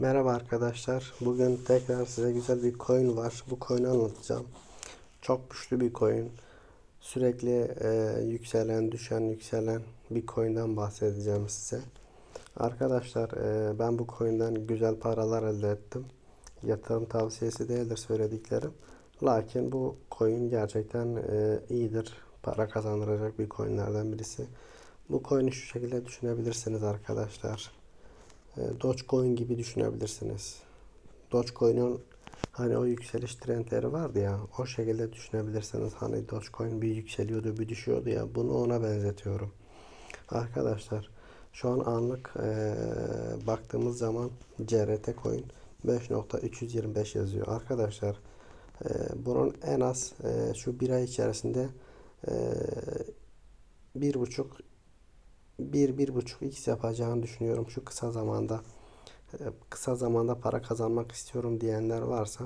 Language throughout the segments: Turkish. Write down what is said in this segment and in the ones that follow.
Merhaba arkadaşlar. Bugün tekrar size güzel bir coin var. Bu coin'i anlatacağım. Çok güçlü bir coin. Sürekli e, yükselen, düşen, yükselen bir coin'den bahsedeceğim size. Arkadaşlar e, ben bu coin'den güzel paralar elde ettim. Yatırım tavsiyesi değildir söylediklerim. Lakin bu coin gerçekten e, iyidir. Para kazandıracak bir coin'lerden birisi. Bu coin'i şu şekilde düşünebilirsiniz arkadaşlar. E, Dogecoin gibi düşünebilirsiniz. Dogecoin'in hani o yükseliş trendleri vardı ya o şekilde düşünebilirsiniz. Hani Dogecoin bir yükseliyordu bir düşüyordu ya bunu ona benzetiyorum. Arkadaşlar şu an anlık e, baktığımız zaman CRT coin 5.325 yazıyor. Arkadaşlar e, bunun en az e, şu bir ay içerisinde bir buçuk bir bir buçuk x yapacağını düşünüyorum şu kısa zamanda. E, Kısa zamanda para kazanmak istiyorum diyenler varsa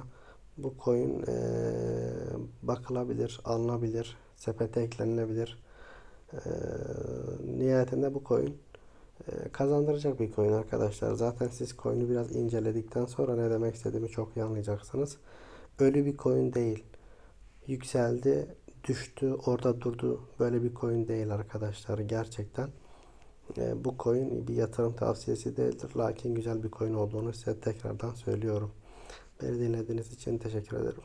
bu coin e, bakılabilir, alınabilir, sepete eklenilebilir. E, nihayetinde bu coin e, kazandıracak bir coin arkadaşlar. Zaten siz coin'i biraz inceledikten sonra ne demek istediğimi çok iyi anlayacaksınız. Ölü bir coin değil. Yükseldi, düştü, orada durdu. Böyle bir coin değil arkadaşlar gerçekten. E, bu coin bir yatırım tavsiyesi değildir. Lakin güzel bir coin olduğunu size tekrardan söylüyorum. Beni dinlediğiniz için teşekkür ederim.